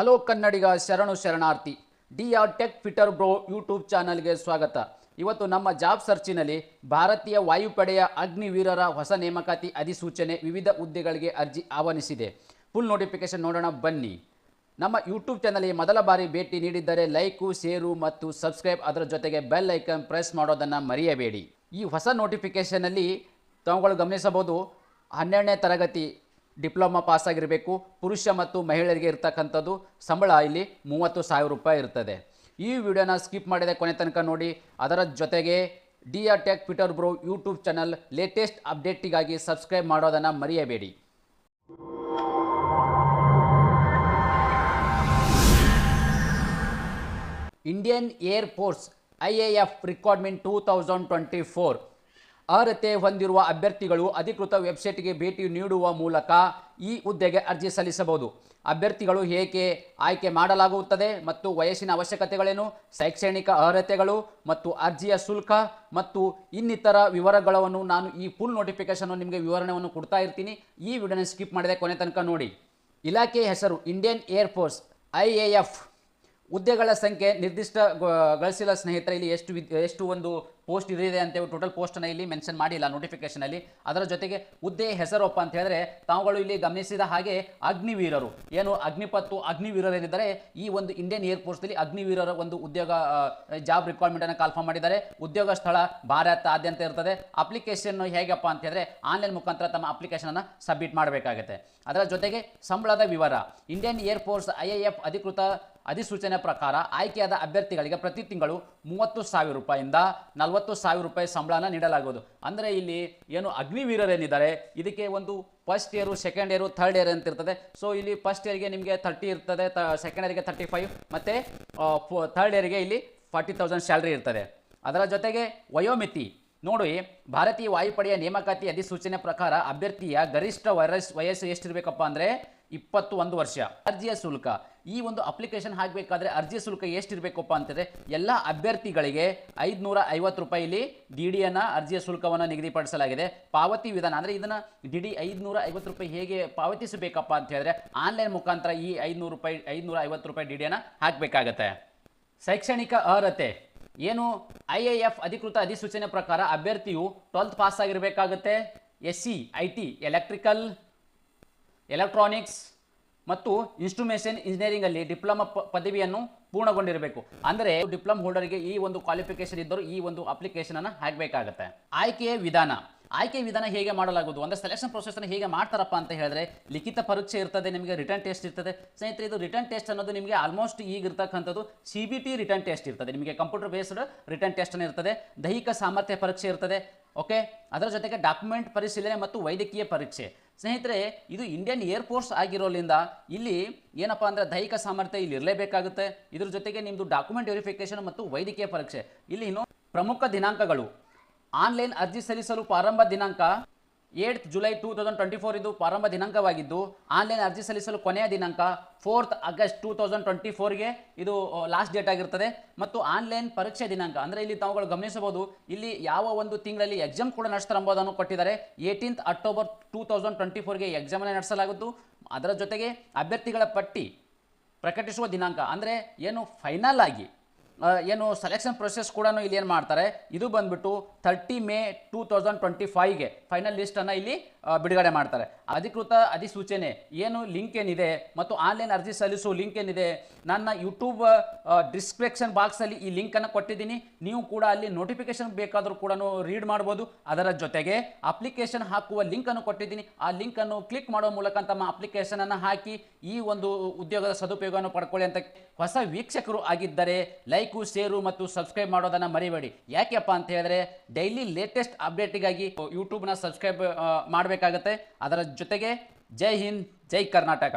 Hello Kannadiga ಶರಣು ಶರಣಾರ್ಥಿ D R tech fitter bro YouTube ಚಾನಲ್ಗೆ ಸ್ವಾಗತ. ಇವತ್ತು ನಮ್ಮ ಜಾಬ್ ಸರ್ಚಿನಲ್ಲಿ ಭಾರತೀಯ ವಾಯುಪಡೆಯ ಅಗ್ನಿವೀರರ ಹೊಸ ನೇಮಕಾತಿ ಅಧಿಸೂಚನೆ ವಿವಿಧ ಹುದ್ದೆಗಳಿಗೆ ಅರ್ಜಿ ಆಹ್ವಾನಿಸಿದೆ. ಫುಲ್ ನೋಟಿಫಿಕೇಶನ್ ನೋಡೋಣ ಬನ್ನಿ. ನಮ್ಮ ಯೂಟ್ಯೂಬ್ ಚಾನಲ್ಗೆ ಮೊದಲ ಬಾರಿ ಭೇಟಿ ನೀಡಿದ್ದರೆ ಲೈಕು, ಶೇರು ಮತ್ತು ಸಬ್ಸ್ಕ್ರೈಬ್ ಅದರ ಜೊತೆಗೆ ಬೆಲ್ ಐಕನ್ ಪ್ರೆಸ್ ಮಾಡೋದನ್ನು ಮರೆಯಬೇಡಿ. ಈ ಹೊಸ ನೋಟಿಫಿಕೇಷನಲ್ಲಿ ತಾವುಗಳು ಗಮನಿಸಬಹುದು, ಹನ್ನೆರಡನೇ ತರಗತಿ ಡಿಪ್ಲೊಮಾ ಪಾಸ್ ಆಗಿರಬೇಕು ಪುರುಷ ಮತ್ತು ಮಹಿಳೆಯರಿಗೆ ಇರ್ತಕ್ಕಂಥದ್ದು ಸಂಬಳ ಇಲ್ಲಿ ಮೂವತ್ತು ಸಾವಿರ ರೂಪಾಯಿ ಇರ್ತದೆ. ಈ ವಿಡಿಯೋನ ಸ್ಕಿಪ್ ಮಾಡಿದ ಕೊನೆ ತನಕ ನೋಡಿ, ಅದರ ಜೊತೆಗೆ D R tech fitter bro YouTube channel latest ಅಪ್ಡೇಟಿಗಾಗಿ subscribe ಮಾಡೋದನ್ನು ಮರೆಯಬೇಡಿ. Indian air force I A F requirement two thousand twenty four ಅರ್ಹತೆ ಹೊಂದಿರುವ ಅಭ್ಯರ್ಥಿಗಳು ಅಧಿಕೃತ ವೆಬ್ಸೈಟ್ಗೆ ಭೇಟಿ ನೀಡುವ ಮೂಲಕ ಈ ಹುದ್ದೆಗೆ ಅರ್ಜಿ ಸಲ್ಲಿಸಬಹುದು. ಅಭ್ಯರ್ಥಿಗಳು ಹೇಗೆ ಆಯ್ಕೆ ಮಾಡಲಾಗುತ್ತದೆ ಮತ್ತು ವಯಸ್ಸಿನ ಅವಶ್ಯಕತೆಗಳೇನು, ಶೈಕ್ಷಣಿಕ ಅರ್ಹತೆಗಳು ಮತ್ತು ಅರ್ಜಿಯ ಶುಲ್ಕ ಮತ್ತು ಇನ್ನಿತರ ವಿವರಗಳನ್ನು ನಾನು ಈ ಫುಲ್ ನೋಟಿಫಿಕೇಶನ್ ನಿಮಗೆ ವಿವರಣೆಯನ್ನು ಕೊಡ್ತಾ ಇರ್ತೀನಿ. ಈ ವಿಡಿಯೋನ ಸ್ಕಿಪ್ ಮಾಡಿದೆ ಕೊನೆ ತನಕ ನೋಡಿ. ಇಲಾಖೆ ಹೆಸರು Indian air force I A F ಹುದ್ದೆಗಳ ಸಂಖ್ಯೆ ನಿರ್ದಿಷ್ಟ ಗಳಿಸಿಲ್ಲ ಸ್ನೇಹಿತರೆ, ಇಲ್ಲಿ ಎಷ್ಟು ಎಷ್ಟು ಒಂದು ಪೋಸ್ಟ್ ಇದೆ ಅಂತ ಟೋಟಲ್ ಪೋಸ್ಟನ್ನು ಇಲ್ಲಿ ಮೆನ್ಷನ್ ಮಾಡಿಲ್ಲ ನೋಟಿಫಿಕೇಶನಲ್ಲಿ ಅದರ ಜೊತೆಗೆ ಹುದ್ದೆ ಹೆಸರೊಪ್ಪ ಅಂತ ಹೇಳಿದ್ರೆ ತಾವುಗಳು ಇಲ್ಲಿ ಗಮನಿಸಿದ ಹಾಗೆ ಅಗ್ನಿವೀರರು. ಏನು ಅಗ್ನಿಪತ್ತು, ಅಗ್ನಿವೀರರೇನಿದ್ದಾರೆ ಈ ಒಂದು ಇಂಡಿಯನ್ ಏರ್ ಫೋರ್ಸ್ನಲ್ಲಿ ಅಗ್ನಿವೀರರ ಒಂದು ಉದ್ಯೋಗ ಜಾಬ್ ರಿಕ್ವೈರ್ಮೆಂಟನ್ನು ಕಾಲ್ಫಾರ್ಮ್ ಮಾಡಿದ್ದಾರೆ. ಉದ್ಯೋಗ ಸ್ಥಳ ಭಾರತ ಆದ್ಯಂತ ಇರ್ತದೆ. ಅಪ್ಲಿಕೇಶನ್ ಹೇಗಪ್ಪ ಅಂತ ಹೇಳಿದ್ರೆ ಆನ್ಲೈನ್ ಮುಖಾಂತರ ತಮ್ಮ ಅಪ್ಲಿಕೇಶನನ್ನು ಸಬ್ಮಿಟ್ ಮಾಡಬೇಕಾಗುತ್ತೆ. ಅದರ ಜೊತೆಗೆ ಸಂಬಳದ ವಿವರ. Indian air force I A ಅಧಿಕೃತ ಅಧಿಸೂಚನೆ ಪ್ರಕಾರ ಆಯ್ಕೆಯಾದ ಅಭ್ಯರ್ಥಿಗಳಿಗೆ ಪ್ರತಿ ತಿಂಗಳು ಮೂವತ್ತು ಸಾವಿರ ರೂಪಾಯಿಂದ ನಲವತ್ತು ಸಾವಿರ ರೂಪಾಯಿ ಸಂಬಳನ ನೀಡಲಾಗುವುದು. ಅಂದರೆ ಇಲ್ಲಿ ಏನು ಅಗ್ನಿವೀರರೇನಿದ್ದಾರೆ ಇದಕ್ಕೆ ಒಂದು first year second year third year ಅಂತ ಇರ್ತದೆ. ಸೊ ಇಲ್ಲಿ ಫಸ್ಟ್ ಇಯರ್ಗೆ ನಿಮಗೆ ತರ್ಟಿ ಇರ್ತದೆ, ತ ಸೆಕೆಂಡ್ ಇಯರ್ಗೆ ತರ್ಟಿ ಫೈವ್ ಮತ್ತು ಥರ್ಡ್ ಇಯರ್ಗೆ ಇಲ್ಲಿ ಫಾರ್ಟಿ ತೌಸಂಡ್ ಸ್ಯಾಲ್ರಿ ಇರ್ತದೆ. ಅದರ ಜೊತೆಗೆ ವಯೋಮಿತಿ. ನೋಡಿ, ಭಾರತೀಯ ವಾಯುಪಡೆಯ ನೇಮಕಾತಿ ಅಧಿಸೂಚನೆ ಪ್ರಕಾರ ಅಭ್ಯರ್ಥಿಯ ಗರಿಷ್ಠ ವಯಸ್, ವಯಸ್ಸು ಎಷ್ಟಿರಬೇಕಪ್ಪ ಅಂದರೆ ಇಪ್ಪತ್ತು ಒಂದು ವರ್ಷ. ಅರ್ಜಿಯ ಶುಲ್ಕ. ಈ ಒಂದು ಅಪ್ಲಿಕೇಶನ್ ಹಾಕಬೇಕಾದ್ರೆ ಅರ್ಜಿ ಶುಲ್ಕ ಎಷ್ಟಿರಬೇಕಪ್ಪ ಅಂತಂದರೆ ಎಲ್ಲ ಅಭ್ಯರ್ಥಿಗಳಿಗೆ ಐದುನೂರ ಐವತ್ತು ರೂಪಾಯಿಲಿ ಡಿ ಡಿಯನ್ನು ಅರ್ಜಿಯ ಶುಲ್ಕವನ್ನು ನಿಗದಿಪಡಿಸಲಾಗಿದೆ. ಪಾವತಿ ವಿಧಾನ ಅಂದರೆ ಇದನ್ನು ಡಿ ಡಿ ಐದುನೂರ ಐವತ್ತು ರೂಪಾಯಿ ಹೇಗೆ ಪಾವತಿಸಬೇಕಪ್ಪ ಅಂತ ಹೇಳಿದ್ರೆ ಆನ್ಲೈನ್ ಮುಖಾಂತರ ಈ ಐದುನೂರು ರೂಪಾಯಿ ಐದುನೂರ ಐವತ್ತು ರೂಪಾಯಿ ಡಿ ಡಿಯನ್ನು ಹಾಕಬೇಕಾಗತ್ತೆ. ಶೈಕ್ಷಣಿಕ ಅರ್ಹತೆ. ಏನು? ಐ ಎ ಎಫ್ ಅಧಿಕೃತ ಅಧಿಸೂಚನೆ ಪ್ರಕಾರ ಅಭ್ಯರ್ಥಿಯು twelfth pass ಆಗಿರಬೇಕಾಗುತ್ತೆ. S C I T, electrical. Electronics ಮತ್ತು ಇನ್ಸ್ಟ್ರುಮೇಷನ್ ಇಂಜಿನಿಯರಿಂಗಲ್ಲಿ ಡಿಪ್ಲೊಮಾ ಪದವಿಯನ್ನು ಪೂರ್ಣಗೊಂಡಿರಬೇಕು. ಅಂದರೆ ಡಿಪ್ಲೊಮ್ ಹೋಲ್ಡರ್ಗೆ ಈ ಒಂದು ಕ್ವಾಲಿಫಿಕೇಶನ್ ಇದ್ದರೂ ಈ ಒಂದು ಅಪ್ಲಿಕೇಶನನ್ನು ಹಾಕಬೇಕಾಗತ್ತೆ. ಆಯ್ಕೆಯ ವಿಧಾನ. ಆಯ್ಕೆ ವಿಧಾನ ಹೇಗೆ ಮಾಡಲಾಗುವುದು? ಅಂದರೆ ಸೆಲೆಕ್ಷನ್ ಪ್ರೊಸೆಸ್ನ ಹೇಗೆ ಮಾಡ್ತಾರಪ್ಪ ಅಂತ ಹೇಳಿದ್ರೆ, ಲಿಖಿತ ಪರೀಕ್ಷೆ ಇರ್ತದೆ, ನಿಮಗೆ ರಿಟರ್ನ್ ಟೆಸ್ಟ್ ಇರ್ತದೆ. ಸ್ನೇಹಿತರೆ, ಇದು ರಿಟರ್ನ್ ಟೆಸ್ಟ್ ಅನ್ನೋದು ನಿಮಗೆ ಆಲ್ಮೋಸ್ಟ್ ಈಗ ಇರ್ತಕ್ಕಂಥದ್ದು C B T written test ಇರ್ತದೆ. ನಿಮಗೆ ಕಂಪ್ಯೂಟರ್ ಬೇಸ್ಡ್ ರಿಟರ್ನ್ ಟೆಸ್ಟ್ ಇರ್ತದೆ. ದೈಹಿಕ ಸಾಮರ್ಥ್ಯ ಪರೀಕ್ಷೆ ಇರ್ತದೆ. ಓಕೆ ಅದರ ಜೊತೆಗೆ ಡಾಕ್ಯುಮೆಂಟ್ ಪರಿಶೀಲನೆ ಮತ್ತು ವೈದ್ಯಕೀಯ ಪರೀಕ್ಷೆ. ಸ್ನೇಹಿತರೆ, ಇದು ಇಂಡಿಯನ್ ಏರ್ ಫೋರ್ಸ್ ಆಗಿರೋದ್ರಿಂದ ಇಲ್ಲಿ ಏನಪ್ಪ ಅಂದರೆ ದೈಹಿಕ ಸಾಮರ್ಥ್ಯ ಇಲ್ಲಿ ಇರಲೇಬೇಕಾಗುತ್ತೆ. ಇದ್ರ ಜೊತೆಗೆ ನಿಮ್ಮದು ಡಾಕ್ಯುಮೆಂಟ್ ವೆರಿಫಿಕೇಶನ್ ಮತ್ತು ವೈದ್ಯಕೀಯ ಪರೀಕ್ಷೆ. ಇಲ್ಲಿ ಇನ್ನು ಪ್ರಮುಖ ದಿನಾಂಕಗಳು. ಆನ್ಲೈನ್ ಅರ್ಜಿ ಸಲ್ಲಿಸಲು ಪ್ರಾರಂಭ ದಿನಾಂಕ eight July two thousand twenty four ಇದು ಪ್ರಾರಂಭ ದಿನಾಂಕವಾಗಿದ್ದು, ಆನ್ಲೈನ್ ಅರ್ಜಿ ಸಲ್ಲಿಸಲು ಕೊನೆಯ ದಿನಾಂಕ fourth August two thousand twenty ಫೋರ್ಗೆ ಇದು ಲಾಸ್ಟ್ ಡೇಟ್ ಆಗಿರ್ತದೆ ಮತ್ತು ಆನ್ಲೈನ್ ಪರೀಕ್ಷೆ ದಿನಾಂಕ, ಅಂದರೆ ಇಲ್ಲಿ ತಾವುಗಳು ಗಮನಿಸಬಹುದು, ಇಲ್ಲಿ ಯಾವ ಒಂದು ತಿಂಗಳಲ್ಲಿ ಎಕ್ಸಾಮ್ ಕೂಡ ನಡೆಸ್ತಾರೆ ಎಂಬುದನ್ನು ಕೊಟ್ಟಿದ್ದಾರೆ. Eighteenth October two thousand twenty ಫೋರ್ಗೆ ಎಕ್ಸಾಮನ್ನು ನಡೆಸಲಾಗುತ್ತು ಅದರ ಜೊತೆಗೆ ಅಭ್ಯರ್ಥಿಗಳ ಪಟ್ಟಿ ಪ್ರಕಟಿಸುವ ದಿನಾಂಕ, ಅಂದರೆ ಏನು ಫೈನಲ್ ಆಗಿ ಏನು ಸೆಲೆಕ್ಷನ್ ಪ್ರೊಸೆಸ್ ಕೂಡ ಇಲ್ಲಿ ಏನು ಮಾಡ್ತಾರೆ? ಇದು ಬಂದ್ಬಿಟ್ಟು thirty May two thousand twenty ಫೈವ್ಗೆ final ಲಿಸ್ಟನ್ನು ಇಲ್ಲಿ ಬಿಡುಗಡೆ ಮಾಡ್ತಾರೆ. ಅಧಿಕೃತ ಅಧಿಸೂಚನೆ, ಏನು ಲಿಂಕ್ ಏನಿದೆ ಮತ್ತು ಆನ್ಲೈನ್ ಅರ್ಜಿ ಸಲ್ಲಿಸುವ ಲಿಂಕ್ ಏನಿದೆ, ನನ್ನ ಯೂಟ್ಯೂಬ್ ಡಿಸ್ಕ್ರಿಪ್ಷನ್ ಬಾಕ್ಸಲ್ಲಿ ಈ ಲಿಂಕನ್ನು ಕೊಟ್ಟಿದ್ದೀನಿ. ನೀವು ಕೂಡ ಅಲ್ಲಿ ನೋಟಿಫಿಕೇಶನ್ ಬೇಕಾದರೂ ಕೂಡ ರೀಡ್ ಮಾಡ್ಬೋದು. ಅದರ ಜೊತೆಗೆ ಅಪ್ಲಿಕೇಶನ್ ಹಾಕುವ ಲಿಂಕನ್ನು ಕೊಟ್ಟಿದ್ದೀನಿ. ಆ ಲಿಂಕನ್ನು ಕ್ಲಿಕ್ ಮಾಡುವ ಮೂಲಕ ತಮ್ಮ ಅಪ್ಲಿಕೇಶನನ್ನು ಹಾಕಿ ಈ ಒಂದು ಉದ್ಯೋಗದ ಸದುಪಯೋಗವನ್ನು ಪಡ್ಕೊಳ್ಳಿ ಅಂತ ಹೊಸ ವೀಕ್ಷಕರು ಆಗಿದ್ದರೆ ಲೈಕು, ಶೇರು ಮತ್ತು ಸಬ್ಸ್ಕ್ರೈಬ್ ಮಾಡೋದನ್ನು ಮರಿಬೇಡಿ. ಯಾಕೆಪ್ಪ ಅಂತ ಹೇಳಿದ್ರೆ, ಡೈಲಿ ಲೇಟೆಸ್ಟ್ ಅಪ್ಡೇಟಿಗಾಗಿ ಯೂಟ್ಯೂಬ್ನ ಸಬ್ಸ್ಕ್ರೈಬ್ ಮಾಡಬೇಕಾಗತ್ತೆ. ಅದರ ಜೊತೆಗೆ ಜೈ ಹಿಂದ್ ಜೈ ಕರ್ನಾಟಕ.